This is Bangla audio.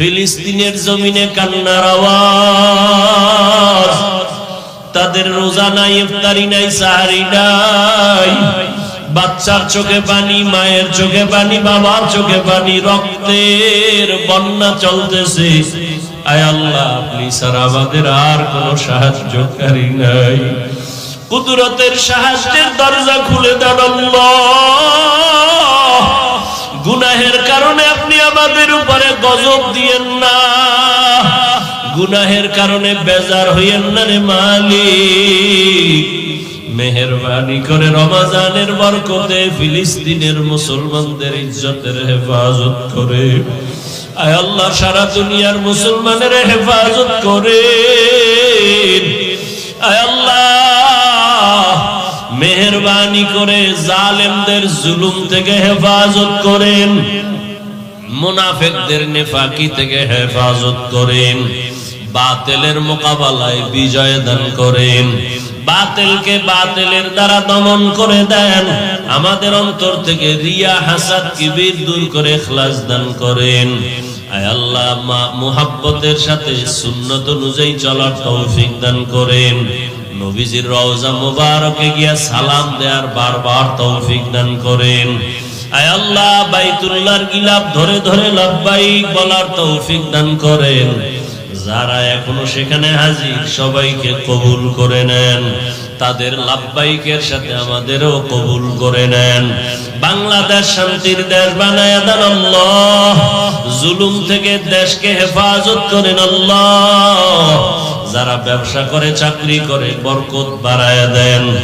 ফিলিস্তিনের জমিনে কান্নার আওয়াজ। তাদের রোজা নাই, ইফতারি নাই, সাহারি নাই। বাচ্চার চোখে পানি, মায়ের চোখে পানি, বাবার চোখে পানি, রক্তের বন্যা চলতেছে। আয় আল্লাহ আপনি স্যার আমাদের আর কোন সাহায্যকারী নাই। কুদরতের সাহায্যের দরজা খুলে দেন আল্লাহ। আমাদের উপরে গজব দিয়েন না। গুনাহের কারণে বেজার হইয়েন না রে মালিক। মেহরবানি করে রমাজানের বরকতে ফিলিস্তিনের মুসলমানদের ইজ্জতের হেফাজত করে। আয় আল্লাহ, সারা দুনিয়ার মুসলমানের হেফাজত করে। আয় আল্লাহ, মেহরবানি করে জালেমদের জুলুম থেকে হেফাজত করেন। মুনাফেকদের নেফাকি থেকে হেফাজত করেন। বাতেলের মোকাবেলায় বিজয় দান করেন। বাতেলকে বাতেলের দ্বারা দমন করে দেন। আমাদের অন্তর থেকে রিয়া হাসাদ কিবির দূর করে খ্লাস দান করেন। আল্লাহ মুহাব্বতের সাথে সুন্নত অনুযায়ী চলার তৌফিক দান করেন। নবীজির রওজা মুবারকে গিয়া সালাম দেওয়ার বারবার তৌফিক দান করেন। আয় বাইতুল্লাহর গিলাপ ধরে ধরে লাভবাইক বলার তৌফিক দান করেন। যারা এখনও সেখানে হাজির, সবাইকে কবুল করে নেন। তাদের সাথে আমাদেরও কবুল করে নেন। বাংলাদেশ শান্তির দেশ বানায় দেন জুলুম থেকে দেশকে হেফাজত করেন আল্লাহ। যারা ব্যবসা করে, চাকরি করে, বরকত বাড়ায় দেন।